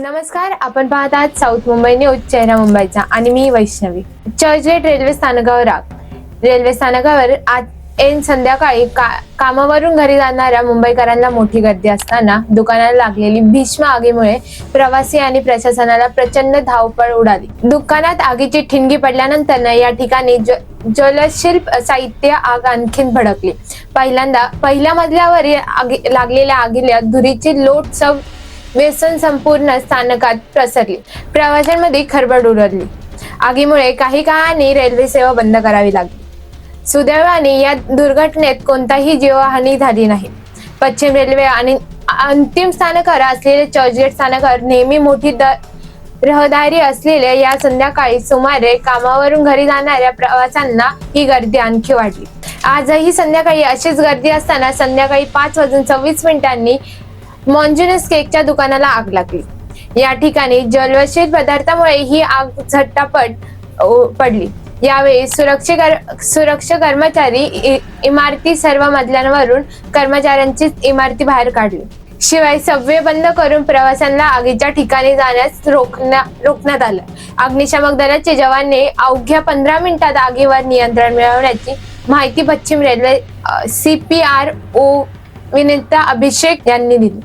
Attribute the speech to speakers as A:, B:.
A: नमस्कार आपण पाहत आहात साऊथ मुंबई न्यूज चेहरा मुंबईचा. आणि मी वैष्णवी. चर्चगेट रेल्वे स्थानकावर आग. रेल्वे स्थानकावर आज ऐन संध्याकाळी का कामावरून घरी जाणाऱ्या मुंबईकरांना मोठी गर्दी असताना दुकानाला लागलेली भीष्म आगीमुळे प्रवासी आणि प्रशासनाला प्रचंड धावपळ उडाली. दुकानात आगीची ठिणगी पडल्यानंतर या ठिकाणी जलशिल्प साहित्य आग आणखीन भडकली. पहिल्यांदा पहिल्या मजल्यावर आगी लागलेल्या आगीला धुरीची लोट सव व्यसन संपूर्ण स्थानकात प्रसरली प्रवाशांमध्ये खरबड उडली. आगीमुळे काही काळाने रेल्वे सेवा बंद करावी लागली. सुदैवाने या दुर्घटनेत कोणताही जीवहानी झाली नाही पश्चिम रेल्वे आणि अंतिम स्थानकावर असलेले चर्चगेट स्थानकावर नेहमी मोठी द रहदारी असलेल्या या संध्याकाळी सुमारे कामावरून घरी जाणाऱ्या प्रवाशांना ही गर्दी आणखी वाढली. आजही संध्याकाळी अशीच गर्दी असताना संध्याकाळी पाच वाजून सव्वीस मिनिटांनी मॉन्जुनस केकच्या दुकानाला आग लागली. या ठिकाणी जलवशील पदार्थामुळे ही आग झट्टापट पडली. यावेळी सुरक्षे सुरक्षा कर्मचारी इमारती सर्व मजल्यांवरून कर्मचाऱ्यांची इमारती बाहेर काढली. शिवाय सव्वे बंद करून प्रवाशांना आगीच्या ठिकाणी जाण्यास रोखण्या रोखण्यात आलं. अग्निशामक दलाचे जवानने अवघ्या पंधरा मिनिटात आगीवर नियंत्रण मिळवण्याची माहिती पश्चिम railway C P R O Vineeta Abhishek यांनी दिली.